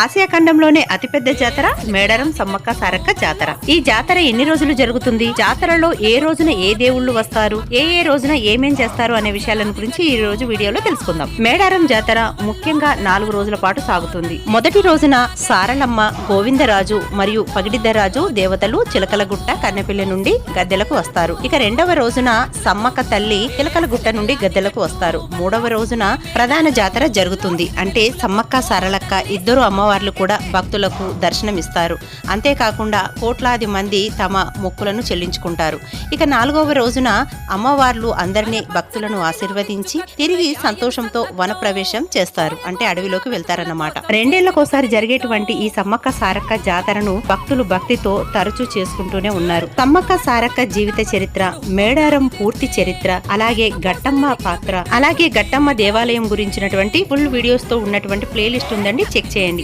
Asia ఖండంలోనే అతిపెద్ద జాతర మేడారం సమ్మక్క సారక్క జాతర. ఈ జాతర ఎన్ని రోజులు జరుగుతుంది? జాతరలో ఏ రోజున ఏ దేవుళ్ళు వస్తారు? ఏ ఏ రోజున ఏమేం చేస్తారు అనే విషయాలను గురించి ఈ రోజు వీడియోలో తెలుసుకుందాం. మేడారం జాతర ముఖ్యంగా నాలుగు రోజుల పాటు సాగుతుంది. మొదటి రోజున సారలమ్మ గోవిందరాజు మరియు పగిడిద్దరాజు దేవతలు చిలకలగుట్ట కన్నెపిల్లి నుండి గద్దెలకు వస్తారు. ఇక రెండవ రోజున సమ్మక్క తల్లి చిలకలగుట్ట నుండి గద్దెలకు వస్తారు. మూడవ రోజున ప్రధాన జాతర జరుగుతుంది. అంటే సమ్మక్క సారలక్క ఇద్దరు అమ్మ అమ్మవార్లు కూడా భక్తులకు దర్శనమిస్తారు. అంతేకాకుండా కోట్లాది మంది తమ మొక్కులను చెల్లించుకుంటారు. ఇక నాలుగవ రోజున అమ్మవార్లు అందరినీ భక్తులను ఆశీర్వదించి తిరిగి సంతోషంతో వనప్రవేశం చేస్తారు. అంటే అడవిలోకి వెళ్తారన్నమాట. రెండేళ్ళకోసారి జరిగేటువంటి ఈ సమ్మక్క సారక్క జాతరను భక్తులు భక్తితో తరచూ చేసుకుంటూనే ఉన్నారు. సమ్మక్క సారక్క జీవిత చరిత్ర మేడారం పూర్తి చరిత్ర అలాగే గట్టమ్మ పాత్ర అలాగే గట్టమ్మ దేవాలయం గురించినటువంటి ఫుల్ వీడియోస్తో ఉన్నటువంటి ప్లేలిస్ట్ ఉందండి. చెక్ చేయండి.